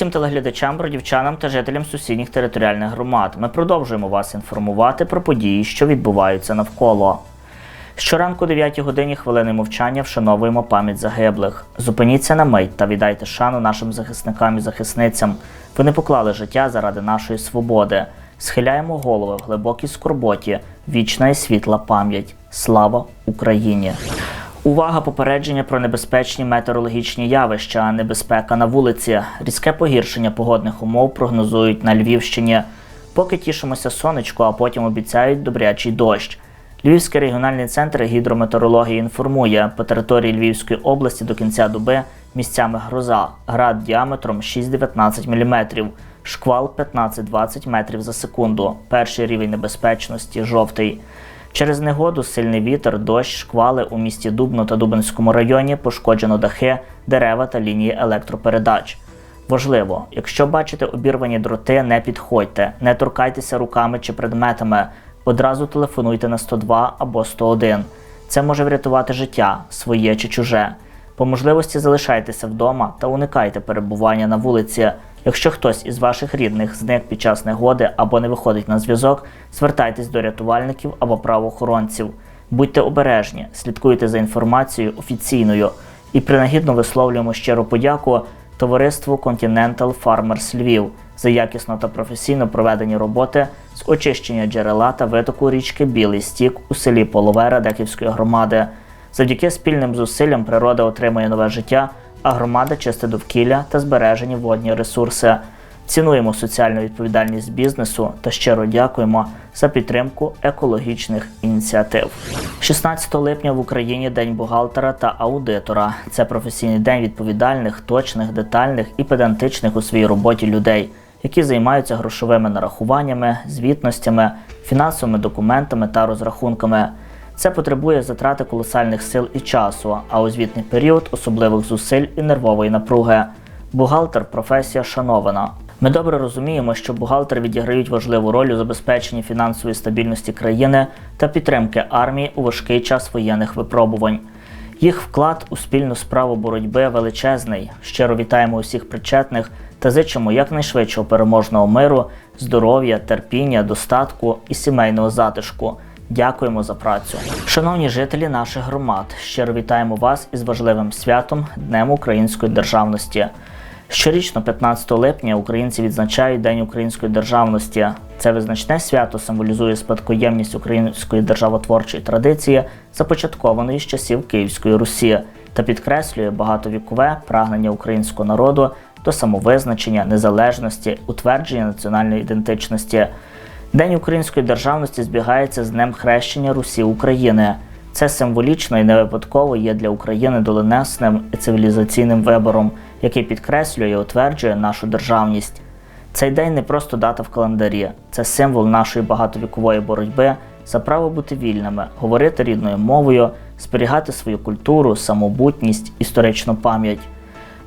Усім телеглядачам, бродівчанам та жителям сусідніх територіальних громад. Ми продовжуємо вас інформувати про події, що відбуваються навколо. Щоранку о 9 годині хвилини мовчання вшановуємо пам'ять загиблих. Зупиніться на мить та віддайте шану нашим захисникам і захисницям. Вони поклали життя заради нашої свободи. Схиляємо голови в глибокій скорботі. Вічна і світла пам'ять. Слава Україні! Увага попередження про небезпечні метеорологічні явища, небезпека на вулиці, різке погіршення погодних умов прогнозують на Львівщині. Поки тішимося сонечко, а потім обіцяють добрячий дощ. Львівський регіональний центр гідрометеорології інформує, по території Львівської області до кінця доби місцями гроза, град діаметром 6-19 мм, шквал 15-20 метрів за секунду. Перший рівень небезпечності жовтий. Через негоду, сильний вітер, дощ, шквали у місті Дубно та Дубинському районі пошкоджено дахи, дерева та лінії електропередач. Важливо, якщо бачите обірвані дроти, не підходьте, не торкайтеся руками чи предметами. Одразу телефонуйте на 102 або 101. Це може врятувати життя, своє чи чуже. По можливості залишайтеся вдома та уникайте перебування на вулиці. Якщо хтось із ваших рідних зник під час негоди або не виходить на зв'язок, звертайтесь до рятувальників або правоохоронців. Будьте обережні, слідкуйте за інформацією офіційною і принагідно висловлюємо щиру подяку товариству Continental Farmers Львів за якісно та професійно проведені роботи з очищення джерела та витоку річки Білий Стік у селі Половера Деківської громади. Завдяки спільним зусиллям природа отримує нове життя, а громада чисте довкілля та збережені водні ресурси. Цінуємо соціальну відповідальність бізнесу та щиро дякуємо за підтримку екологічних ініціатив. 16 липня в Україні День бухгалтера та аудитора. Це професійний день відповідальних, точних, детальних і педантичних у своїй роботі людей, які займаються грошовими нарахуваннями, звітностями, фінансовими документами та розрахунками. Це потребує затрати колосальних сил і часу, а у звітний період особливих зусиль і нервової напруги. Бухгалтер професія шанована. Ми добре розуміємо, що бухгалтери відіграють важливу роль у забезпеченні фінансової стабільності країни та підтримки армії у важкий час воєнних випробувань. Їх вклад у спільну справу боротьби величезний. Щиро вітаємо усіх причетних та зичимо якнайшвидшого переможного миру, здоров'я, терпіння, достатку і сімейного затишку. Дякуємо за працю. Шановні жителі наших громад, щиро вітаємо вас із важливим святом Днем Української державності. Щорічно, 15 липня, українці відзначають День української державності. Це визначне свято символізує спадкоємність української державотворчої традиції, започаткованої з часів Київської Русі, та підкреслює багатовікове прагнення українського народу до самовизначення, незалежності, утвердження національної ідентичності. День української державності збігається з Днем хрещення Русі України. Це символічно і не випадково є для України доленесним і цивілізаційним вибором, який підкреслює і утверджує нашу державність. Цей день не просто дата в календарі, це символ нашої багатовікової боротьби за право бути вільними, говорити рідною мовою, зберігати свою культуру, самобутність, історичну пам'ять.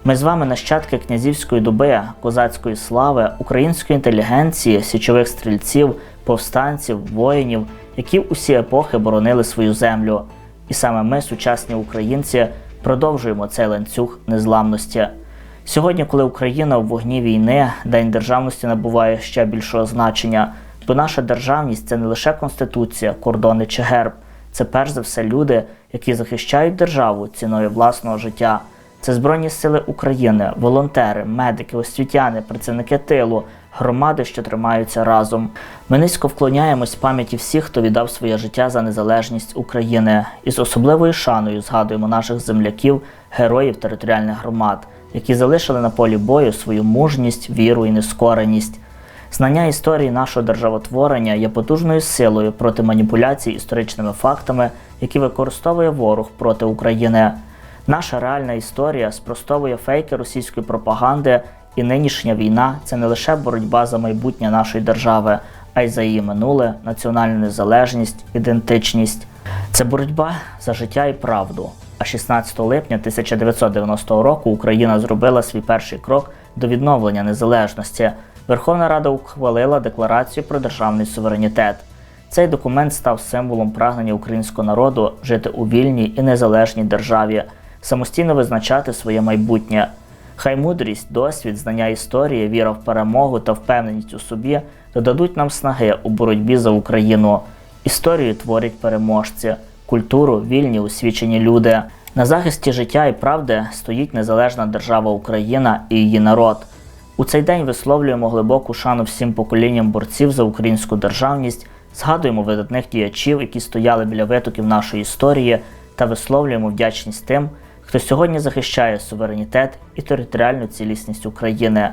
Ми з вами нащадки князівської доби, козацької слави, української інтелігенції, січових стрільців, повстанців, воїнів, які усі епохи боронили свою землю. І саме ми, сучасні українці, продовжуємо цей ланцюг незламності. Сьогодні, коли Україна в вогні війни, День державності набуває ще більшого значення, бо наша державність це не лише конституція, кордони чи герб, це перш за все люди, які захищають державу ціною власного життя. Це Збройні Сили України, волонтери, медики, освітяни, працівники тилу, громади, що тримаються разом. Ми низько вклоняємось пам'яті всіх, хто віддав своє життя за незалежність України, і з особливою шаною згадуємо наших земляків, героїв територіальних громад, які залишили на полі бою свою мужність, віру і нескореність. Знання історії нашого державотворення є потужною силою проти маніпуляцій історичними фактами, які використовує ворог проти України. Наша реальна історія спростовує фейки російської пропаганди, і нинішня війна це не лише боротьба за майбутнє нашої держави, а й за її минуле, національну незалежність, ідентичність. Це боротьба за життя і правду. А 16 липня 1990 року Україна зробила свій перший крок до відновлення незалежності. Верховна Рада ухвалила декларацію про державний суверенітет. Цей документ став символом прагнення українського народу жити у вільній і незалежній державі, самостійно визначати своє майбутнє. Хай мудрість, досвід, знання історії, віра в перемогу та впевненість у собі додадуть нам снаги у боротьбі за Україну. Історію творять переможці, культуру вільні освічені люди. На захисті життя і правди стоїть незалежна держава Україна і її народ. У цей день висловлюємо глибоку шану всім поколінням борців за українську державність, згадуємо видатних діячів, які стояли біля витоків нашої історії, та висловлюємо вдячність тим, хто сьогодні захищає суверенітет і територіальну цілісність України.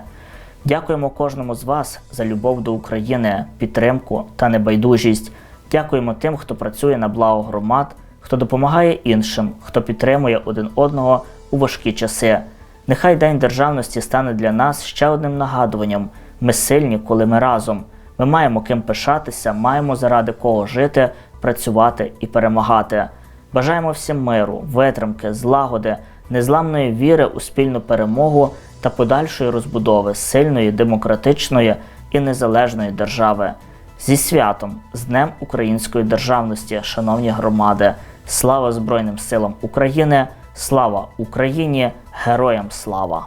Дякуємо кожному з вас за любов до України, підтримку та небайдужість. Дякуємо тим, хто працює на благо громад, хто допомагає іншим, хто підтримує один одного у важкі часи. Нехай День державності стане для нас ще одним нагадуванням. Ми сильні, коли ми разом. Ми маємо ким пишатися, маємо заради кого жити, працювати і перемагати. Бажаємо всім миру, витримки, злагоди, незламної віри у спільну перемогу та подальшої розбудови сильної, демократичної і незалежної держави. Зі святом, з Днем Української державності, шановні громади, слава Збройним силам України, слава Україні, героям слава!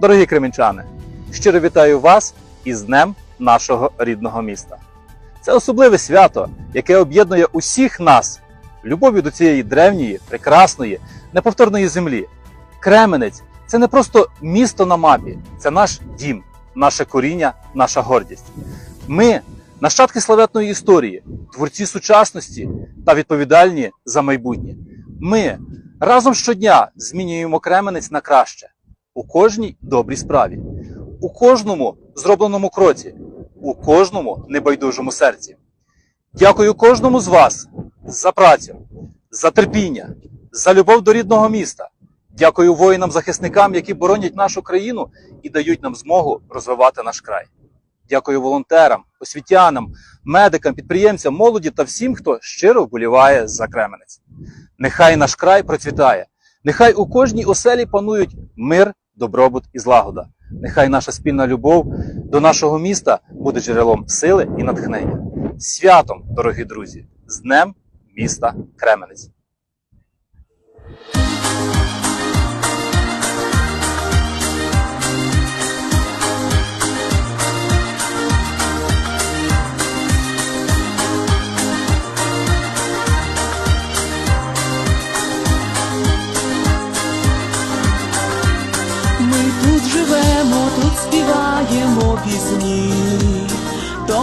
Дорогі кременчани, щиро вітаю вас із Днем нашого рідного міста. Це особливе свято, яке об'єднує усіх нас любов'ю до цієї древньої, прекрасної, неповторної землі. Кременець це не просто місто на мапі, це наш дім, наше коріння, наша гордість. Ми нащадки славетної історії, творці сучасності та відповідальні за майбутнє. Ми разом щодня змінюємо Кременець на краще у кожній добрій справі, у кожному зробленому кроці, у кожному небайдужому серці. Дякую кожному з вас за працю, за терпіння, за любов до рідного міста. Дякую воїнам-захисникам, які боронять нашу країну і дають нам змогу розвивати наш край. Дякую волонтерам, освітянам, медикам, підприємцям, молоді та всім, хто щиро вболіває за Кременець. Нехай наш край процвітає, нехай у кожній оселі панують мир, добробут і злагода. Нехай наша спільна любов до нашого міста буде джерелом сили і натхнення. Святом, дорогі друзі, з Днем міста Кременець! Ми тут живемо, тут співаємо пісні,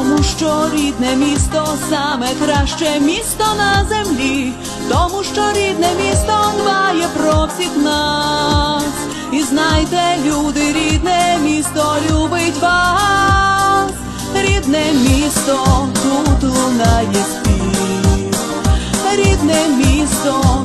тому що рідне місто саме краще місто на землі, тому що рідне місто дбає про всіх нас. І знайте, люди, рідне місто любить вас, рідне місто тут лунає спів, рідне місто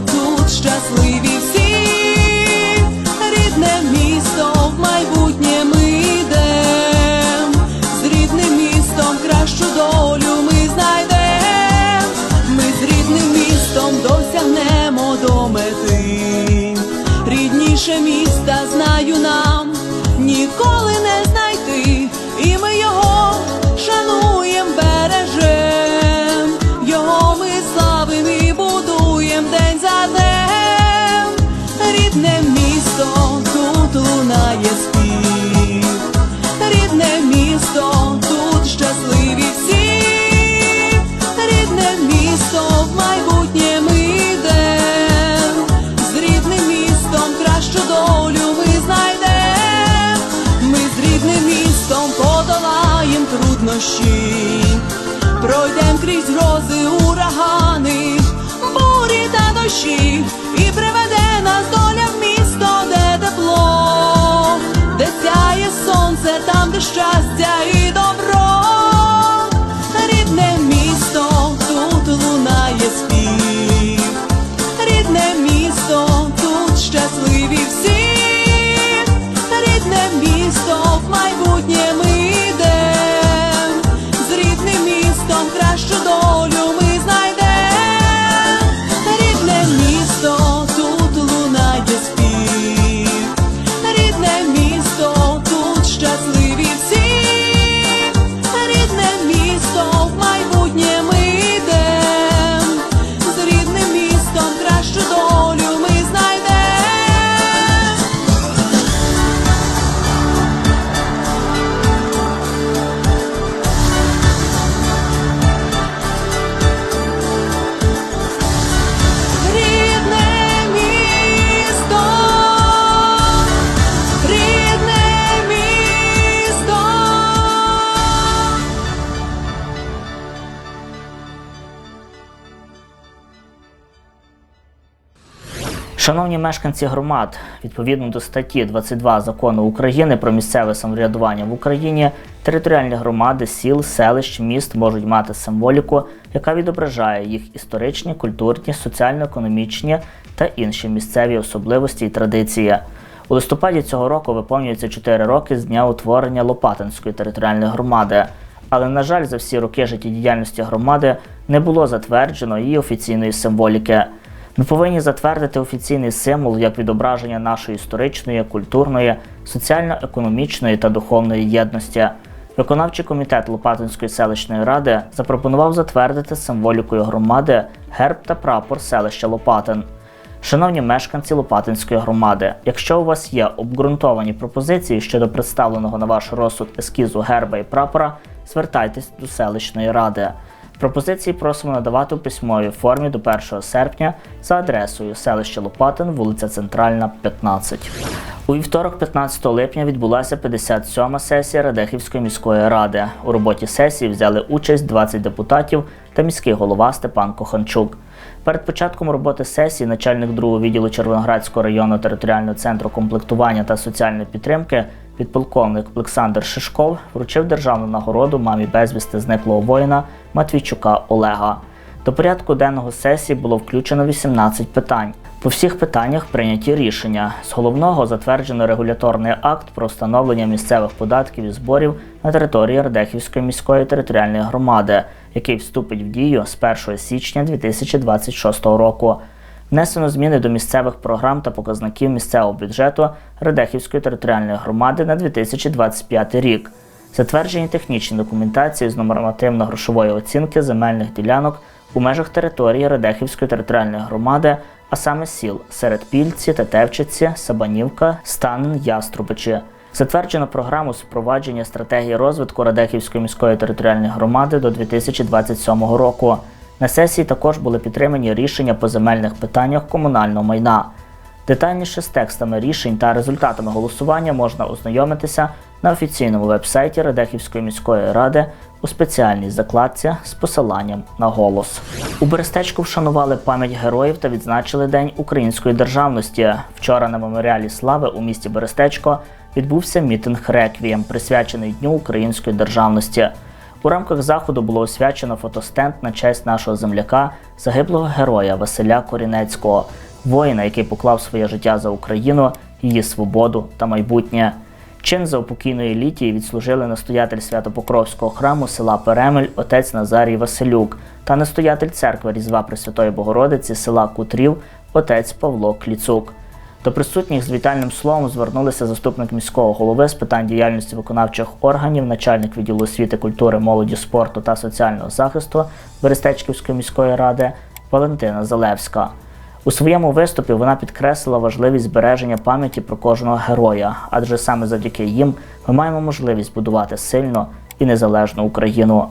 подолаєм труднощі, пройдем крізь грози, урагани, бурі та дощі, і приведе нас доля в місто, де тепло, де сяє сонце, там, де щастя. Шановні мешканці громад, відповідно до статті 22 закону України про місцеве самоврядування в Україні, територіальні громади сіл, селищ, міст можуть мати символіку, яка відображає їх історичні, культурні, соціально-економічні та інші місцеві особливості і традиції. У листопаді цього року виповнюється 4 роки з дня утворення Лопатинської територіальної громади. Але, на жаль, за всі роки життєдіяльності громади не було затверджено її офіційної символіки. Ми повинні затвердити офіційний символ як відображення нашої історичної, культурної, соціально-економічної та духовної єдності. Виконавчий комітет Лопатинської селищної ради запропонував затвердити символікою громади герб та прапор селища Лопатин. Шановні мешканці Лопатинської громади, якщо у вас є обґрунтовані пропозиції щодо представленого на ваш розсуд ескізу герба і прапора, звертайтесь до селищної ради. Пропозиції просимо надавати у письмовій формі до 1 серпня за адресою селище Лопатин, вулиця Центральна, 15. У вівторок, 15 липня, відбулася 57-ма сесія Радехівської міської ради. У роботі сесії взяли участь 20 депутатів та міський голова Степан Коханчук. Перед початком роботи сесії начальник другого відділу Червоноградського районного територіального центру комплектування та соціальної підтримки підполковник Олександр Шишков вручив державну нагороду мамі безвісти зниклого воїна Матвійчука Олега. До порядку денного сесії було включено 18 питань. По всіх питаннях прийняті рішення. З головного затверджено регуляторний акт про встановлення місцевих податків і зборів на території Радехівської міської територіальної громади, який вступить в дію з 1 січня 2026 року. Внесено зміни до місцевих програм та показників місцевого бюджету Радехівської територіальної громади на 2025 рік. Затверджені технічні документації з нормативно-грошової оцінки земельних ділянок у межах території Радехівської територіальної громади, а саме сіл Середпільці, Тетевчиці, Сабанівка, Станин, Яструбичі. Затверджено програму з впровадження стратегії розвитку Радехівської міської територіальної громади до 2027 року. На сесії також були підтримані рішення по земельних питаннях комунального майна. Детальніше з текстами рішень та результатами голосування можна ознайомитися на офіційному вебсайті Радехівської міської ради у спеціальній закладці з посиланням на голос. У Берестечку вшанували пам'ять героїв та відзначили День української державності. Вчора на меморіалі слави у місті Берестечко відбувся мітинг реквієм, присвячений Дню української державності. У рамках заходу було освячено фотостенд на честь нашого земляка, загиблого героя Василя Корінецького, воїна, який поклав своє життя за Україну, її свободу та майбутнє. Чин за упокійної літії відслужили настоятель Святопокровського храму села Перемель отець Назарій Василюк та настоятель церкви Різдва Пресвятої Богородиці села Кутрів отець Павло Кліцук. До присутніх з вітальним словом звернулися заступник міського голови з питань діяльності виконавчих органів, начальник відділу освіти, культури, молоді, спорту та соціального захисту Берестечківської міської ради Валентина Залевська. У своєму виступі вона підкреслила важливість збереження пам'яті про кожного героя, адже саме завдяки їм ми маємо можливість будувати сильну і незалежну Україну.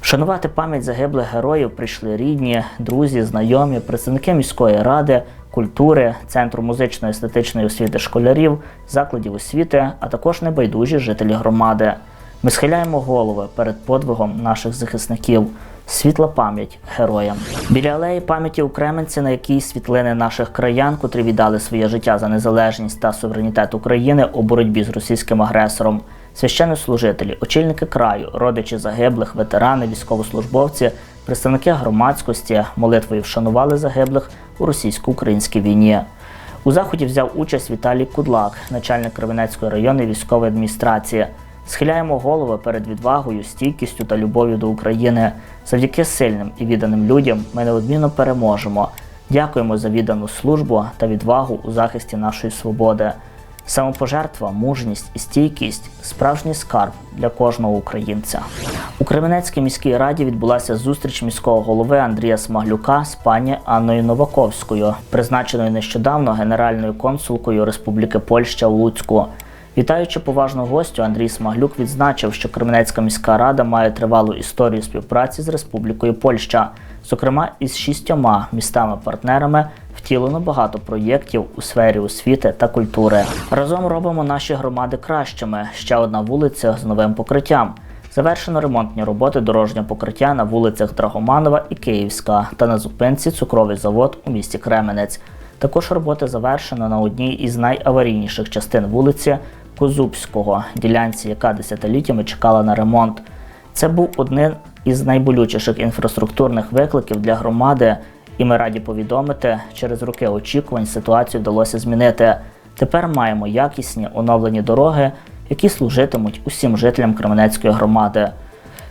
Вшанувати пам'ять загиблих героїв прийшли рідні, друзі, знайомі, представники міської ради, культури, центру музичної естетичної освіти школярів, закладів освіти, а також небайдужі жителі громади. Ми схиляємо голови перед подвигом наших захисників. Світла пам'ять героям. Біля алеї пам'яті у Кременці, на якій світлини наших краян, котрі віддали своє життя за незалежність та суверенітет України у боротьбі з російським агресором. Священнослужителі, очільники краю, родичі загиблих, ветерани, військовослужбовці, представники громадськості молитвою вшанували загиблих у російсько-українській війні. У заході взяв участь Віталій Кудлак, начальник Кременецької районної військової адміністрації. Схиляємо голови перед відвагою, стійкістю та любов'ю до України. Завдяки сильним і відданим людям ми неодмінно переможемо. Дякуємо за віддану службу та відвагу у захисті нашої свободи. Самопожертва, мужність і стійкість справжній скарб для кожного українця. У Кременецькій міській раді відбулася зустріч міського голови Андрія Смаглюка з пані Анною Новаковською, призначеною нещодавно генеральною консулкою Республіки Польща у Луцьку. Вітаючи поважну гостю, Андрій Смаглюк відзначив, що Кременецька міська рада має тривалу історію співпраці з Республікою Польща. Зокрема, із шістьома містами-партнерами втілено багато проєктів у сфері освіти та культури. Разом робимо наші громади кращими. Ще одна вулиця з новим покриттям. Завершено ремонтні роботи дорожнього покриття на вулицях Драгоманова і Київська та на зупинці цукровий завод у місті Кременець. Також роботи завершено на одній із найаварійніших частин вулиці Козубського, ділянці, яка десятиліттями чекала на ремонт. Це був один із найболючіших інфраструктурних викликів для громади, і ми раді повідомити, через роки очікувань ситуацію вдалося змінити. Тепер маємо якісні оновлені дороги, які служитимуть усім жителям Кременецької громади.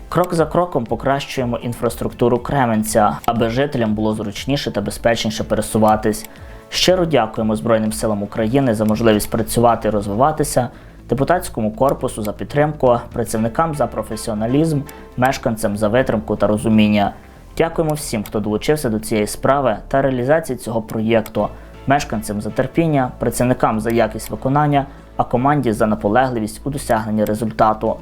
Крок за кроком покращуємо інфраструктуру Кременця, аби жителям було зручніше та безпечніше пересуватись. Щиро дякуємо Збройним силам України за можливість працювати і розвиватися, депутатському корпусу за підтримку, працівникам за професіоналізм, мешканцям за витримку та розуміння. Дякуємо всім, хто долучився до цієї справи та реалізації цього проєкту, мешканцям за терпіння, працівникам за якість виконання, а команді за наполегливість у досягненні результату.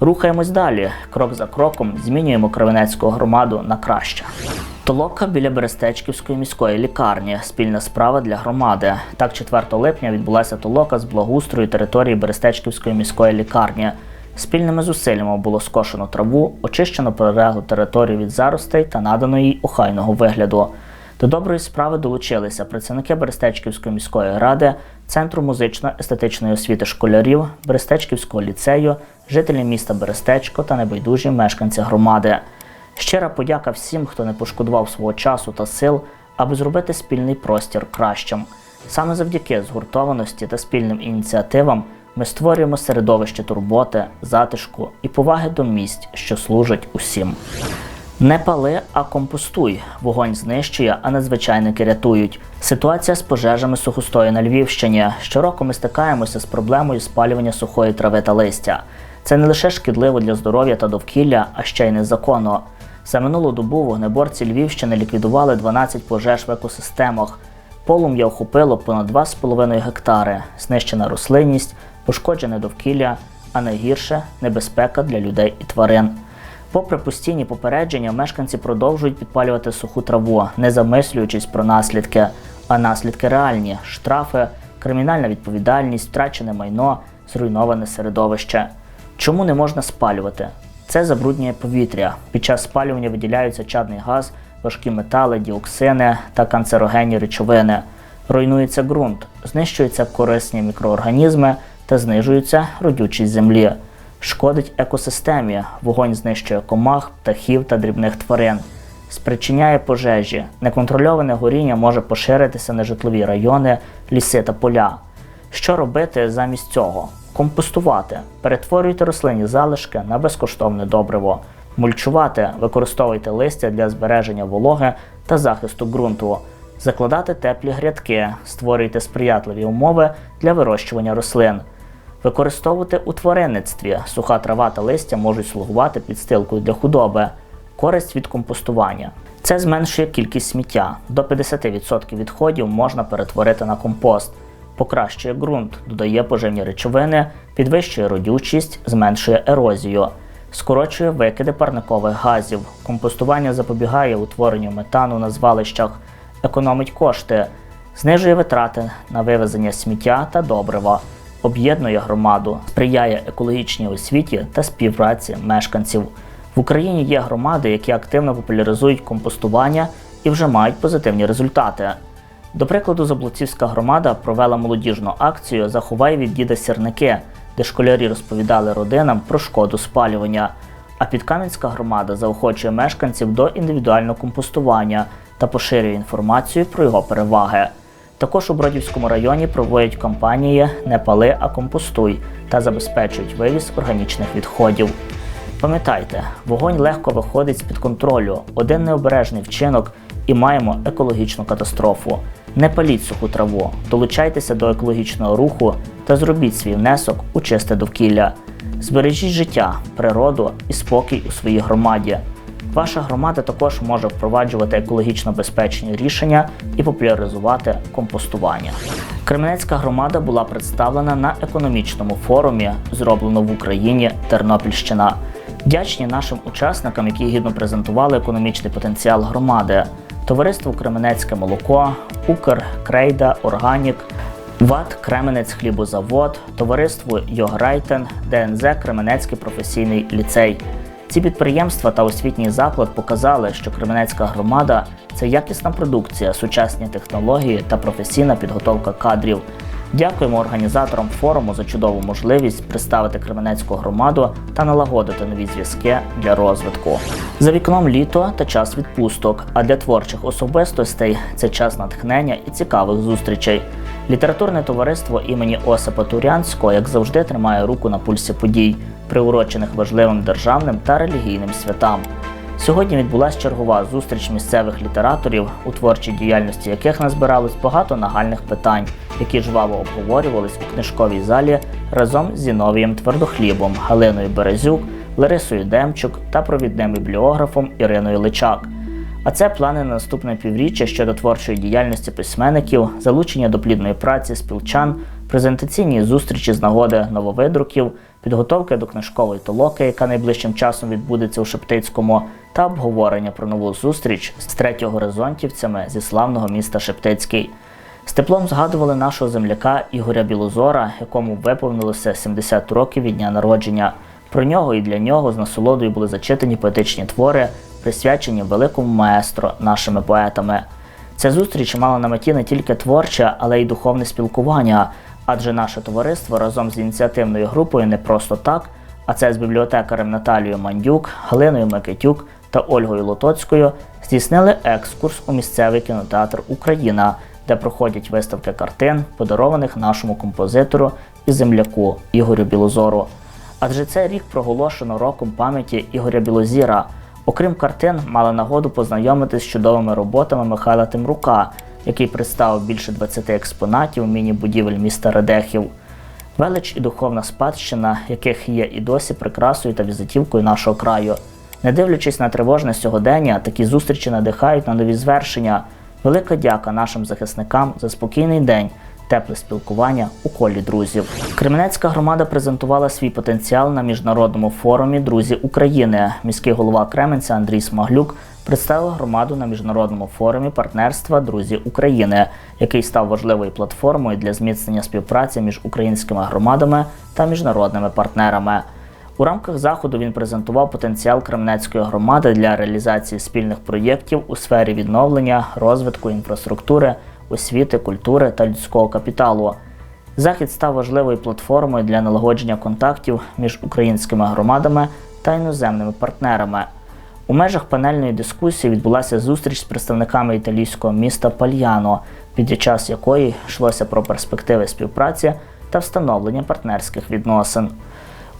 Рухаємось далі. Крок за кроком змінюємо Кривенецьку громаду на краще. Толока біля Берестечківської міської лікарні спільна справа для громади. Так, 4 липня відбулася толока з благоустрою території Берестечківської міської лікарні. Спільними зусиллями було скошено траву, очищено прилеглу територію від заростей та надано їй охайного вигляду. До доброї справи долучилися працівники Берестечківської міської ради, Центру музично-естетичної освіти школярів, Берестечківського ліцею, жителі міста Берестечко та небайдужі мешканці громади. Щира подяка всім, хто не пошкодував свого часу та сил, аби зробити спільний простір кращим. Саме завдяки згуртованості та спільним ініціативам ми створюємо середовище турботи, затишку і поваги до місць, що служать усім. Не пали, а компостуй. Вогонь знищує, а надзвичайники рятують. Ситуація з пожежами сухостою на Львівщині. Щороку ми стикаємося з проблемою спалювання сухої трави та листя. Це не лише шкідливо для здоров'я та довкілля, а ще й незаконно. За минулу добу вогнеборці Львівщини ліквідували 12 пожеж в екосистемах. Полум'я охопило понад 2,5 гектари, знищена рослинність, пошкоджене довкілля, а найгірше небезпека для людей і тварин. Попри постійні попередження, мешканці продовжують підпалювати суху траву, не замислюючись про наслідки. А наслідки реальні: штрафи, кримінальна відповідальність, втрачене майно, зруйноване середовище. Чому не можна спалювати? Це забруднює повітря. Під час спалювання виділяються чадний газ, важкі метали, діоксини та канцерогенні речовини. Руйнується ґрунт, знищуються корисні мікроорганізми та знижується родючість землі. Шкодить екосистемі, вогонь знищує комах, птахів та дрібних тварин, спричиняє пожежі. Неконтрольоване горіння може поширитися на житлові райони, ліси та поля. Що робити замість цього? Компостувати, перетворюйте рослинні залишки на безкоштовне добриво, мульчувати, використовуйте листя для збереження вологи та захисту ґрунту, закладати теплі грядки, створюйте сприятливі умови для вирощування рослин. Використовувати у тваринництві. Суха трава та листя можуть слугувати підстилкою для худоби, користь від компостування. Це зменшує кількість сміття. До 50% відходів можна перетворити на компост, покращує ґрунт, додає поживні речовини, підвищує родючість, зменшує ерозію, скорочує викиди парникових газів. Компостування запобігає утворенню метану на звалищах, економить кошти, знижує витрати на вивезення сміття та добрива об'єднує громаду, сприяє екологічній освіті та співпраці мешканців. В Україні є громади, які активно популяризують компостування і вже мають позитивні результати. До прикладу, Заблуцівська громада провела молодіжну акцію Заховай від діда сірники, де школярі розповідали родинам про шкоду спалювання. А Підкам'янська громада заохочує мешканців до індивідуального компостування та поширює інформацію про його переваги. Також у Бродівському районі проводять кампанії Не пали, а компостуй та забезпечують вивіз органічних відходів. Пам'ятайте, вогонь легко виходить з-під контролю, один необережний вчинок і маємо екологічну катастрофу. Не паліть суху траву, долучайтеся до екологічного руху та зробіть свій внесок у чисте довкілля. Збережіть життя, природу і спокій у своїй громаді. Ваша громада також може впроваджувати екологічно безпечні рішення і популяризувати компостування. Кременецька громада була представлена на економічному форумі, зроблено в Україні Тернопільщина. Вдячні нашим учасникам, які гідно презентували економічний потенціал громади. Товариство Кременецьке молоко, Укр, Крейда, Органік, ВАТ Кременець хлібозавод, товариство Йограйтен, ДНЗ Кременецький професійний ліцей. Ці підприємства та освітній заклад показали, що Кременецька громада це якісна продукція, сучасні технології та професійна підготовка кадрів. Дякуємо організаторам форуму за чудову можливість представити Кременецьку громаду та налагодити нові зв'язки для розвитку. За вікном літо та час відпусток, а для творчих особистостей це час натхнення і цікавих зустрічей. Літературне товариство імені Осипа Турянського, як завжди, тримає руку на пульсі подій, приурочених важливим державним та релігійним святам. Сьогодні відбулася чергова зустріч місцевих літераторів, у творчій діяльності яких назбиралось багато нагальних питань, які жваво обговорювались у книжковій залі разом з Зіновієм Твердохлібом, Галиною Березюк, Ларисою Демчук та провідним бібліографом Іриною Личак. А це плани на наступне півріччя щодо творчої діяльності письменників, залучення до плідної праці спілчан, презентаційні зустрічі з нагоди нововидруків, підготовки до книжкової толоки, яка найближчим часом відбудеться у Шептицькому, та обговорення про нову зустріч з третьогоризонтівцями зі славного міста Шептицький. З теплом згадували нашого земляка Ігоря Білозора, якому виповнилося 70 років від дня народження. Про нього і для нього з насолодою були зачитані поетичні твори, присвячені великому маестро нашими поетами. Ця зустріч мала на меті не тільки творче, але й духовне спілкування, адже наше товариство разом з ініціативною групою не просто так, а це з бібліотекарем Наталією Мандюк, Галиною Микитюк та Ольгою Лотоцькою здійснили екскурс у місцевий кінотеатр Україна, де проходять виставки картин, подарованих нашому композитору і земляку Ігорю Білозору. Адже цей рік проголошено роком пам'яті Ігоря Білозіра. Окрім картин, мали нагоду познайомитись з чудовими роботами Михайла Тимрука, який представив більше 20 експонатів міні-будівель міста Радехів. Велич і духовна спадщина, яких є і досі прикрасою та візитівкою нашого краю. Не дивлячись на тривожне сьогодення, такі зустрічі надихають на нові звершення. Велика дяка нашим захисникам за спокійний день, тепле спілкування у колі друзів. Кременецька громада презентувала свій потенціал на міжнародному форумі Друзі України. Міський голова Кременця Андрій Смаглюк представив громаду на міжнародному форумі партнерства Друзі України, який став важливою платформою для зміцнення співпраці між українськими громадами та міжнародними партнерами. У рамках заходу він презентував потенціал Кременецької громади для реалізації спільних проєктів у сфері відновлення, розвитку інфраструктури, освіти, культури та людського капіталу. Захід став важливою платформою для налагодження контактів між українськими громадами та іноземними партнерами. У межах панельної дискусії відбулася зустріч з представниками італійського міста Пальяно, під час якої йшлося про перспективи співпраці та встановлення партнерських відносин.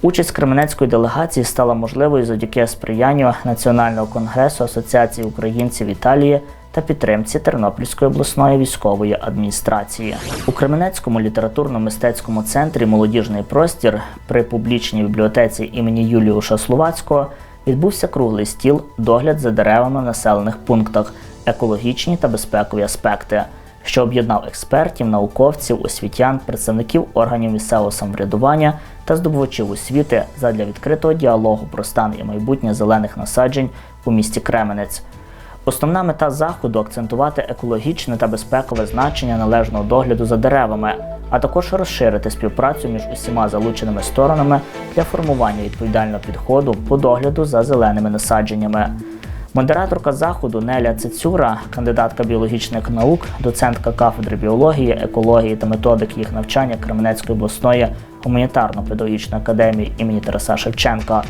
Участь Кременецької делегації стала можливою завдяки сприянню Національного конгресу Асоціації українців Італії та підтримці Тернопільської обласної військової адміністрації. У Кременецькому літературно-мистецькому центрі Молодіжний простір при публічній бібліотеці імені Юліуша Словацького відбувся круглий стіл Догляд за деревами в населених пунктах, екологічні та безпекові аспекти що об'єднав експертів, науковців, освітян, представників органів місцевого самоврядування та здобувачів освіти задля відкритого діалогу про стан і майбутнє зелених насаджень у місті Кременець. Основна мета заходу акцентувати екологічне та безпекове значення належного догляду за деревами, а також розширити співпрацю між усіма залученими сторонами для формування відповідального підходу по догляду за зеленими насадженнями. Модераторка заходу Неля Цицюра, кандидатка біологічних наук, доцентка кафедри біології, екології та методик їх навчання Кременецької обласної гуманітарно-педагогічної академії імені Тараса Шевченка.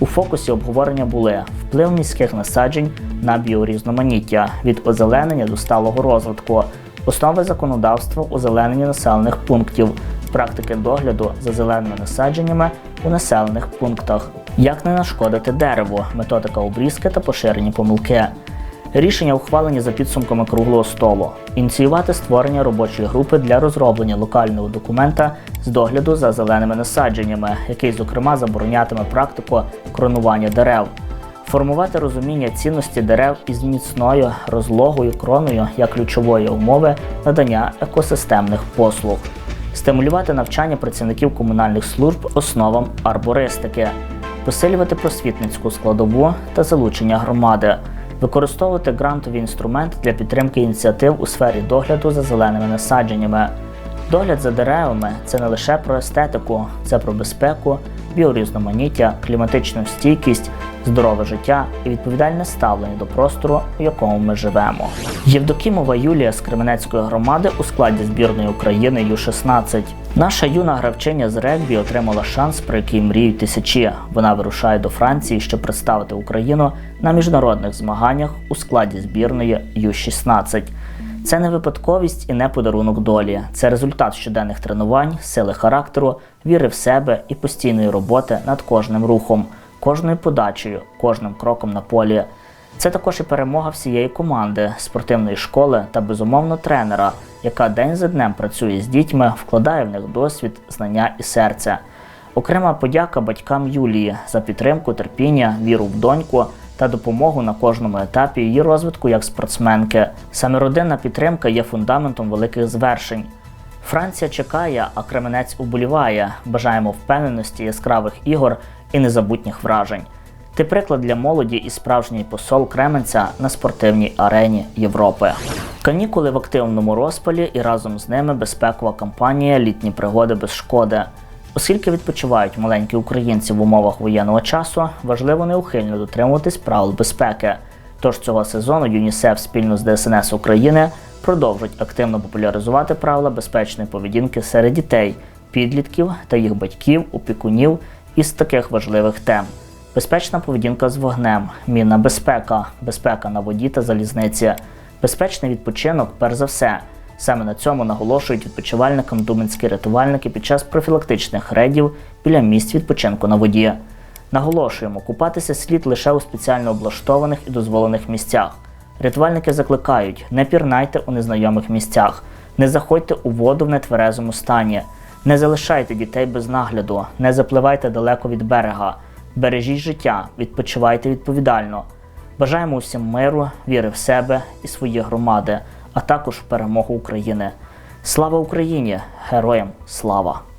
У фокусі обговорення були вплив міських насаджень на біорізноманіття від озеленення до сталого розвитку, основи законодавства озеленення населених пунктів, практики догляду за зеленими насадженнями у населених пунктах, як не нашкодити дереву, методика обрізки та поширені помилки. Рішення ухвалені за підсумками круглого столу. Ініціювати створення робочої групи для розроблення локального документа з догляду за зеленими насадженнями, який, зокрема, заборонятиме практику кронування дерев. Формувати розуміння цінності дерев із міцною розлогою кроною як ключової умови надання екосистемних послуг стимулювати навчання працівників комунальних служб основам арбористики, посилювати просвітницьку складову та залучення громади, використовувати грантові інструменти для підтримки ініціатив у сфері догляду за зеленими насадженнями. Догляд за деревами це не лише про естетику, це про безпеку, біорізноманіття, кліматичну стійкість здорове життя і відповідальне ставлення до простору, у якому ми живемо. Євдокімова Юлія з Кременецької громади у складі збірної України Ю-16. Наша юна гравчиня з регбі отримала шанс, про який мріють тисячі. Вона вирушає до Франції, щоб представити Україну на міжнародних змаганнях у складі збірної Ю-16. Це не випадковість і не подарунок долі. Це результат щоденних тренувань, сили характеру, віри в себе і постійної роботи над кожним рухом, кожною подачею, кожним кроком на полі. Це також і перемога всієї команди, спортивної школи та безумовно тренера, яка день за днем працює з дітьми, вкладає в них досвід, знання і серце. Окрема подяка батькам Юлії за підтримку, терпіння, віру в доньку та допомогу на кожному етапі її розвитку як спортсменки. Саме родинна підтримка є фундаментом великих звершень. Франція чекає, а Кременець уболіває. Бажаємо впевненості, яскравих ігор і незабутніх вражень. Ти приклад для молоді і справжній посол Кременця на спортивній арені Європи. Канікули в активному розпалі і разом з ними безпекова кампанія Літні пригоди без шкоди. Оскільки відпочивають маленькі українці в умовах воєнного часу, важливо неухильно дотримуватись правил безпеки. Тож цього сезону ЮНІСЕФ спільно з ДСНС України продовжують активно популяризувати правила безпечної поведінки серед дітей, підлітків та їх батьків, опікунів із таких важливих тем: безпечна поведінка з вогнем, мінна безпека, безпека на воді та залізниці, безпечний відпочинок, перш за все. Саме на цьому наголошують відпочивальникам думанські рятувальники під час профілактичних рейдів біля місць відпочинку на воді. Наголошуємо, купатися слід лише у спеціально облаштованих і дозволених місцях. Рятувальники закликають: не пірнайте у незнайомих місцях, не заходьте у воду в нетверезому стані, не залишайте дітей без нагляду, не запливайте далеко від берега, бережіть життя, відпочивайте відповідально. Бажаємо усім миру, віри в себе і свої громади, а також в перемогу України. Слава Україні! Героям слава!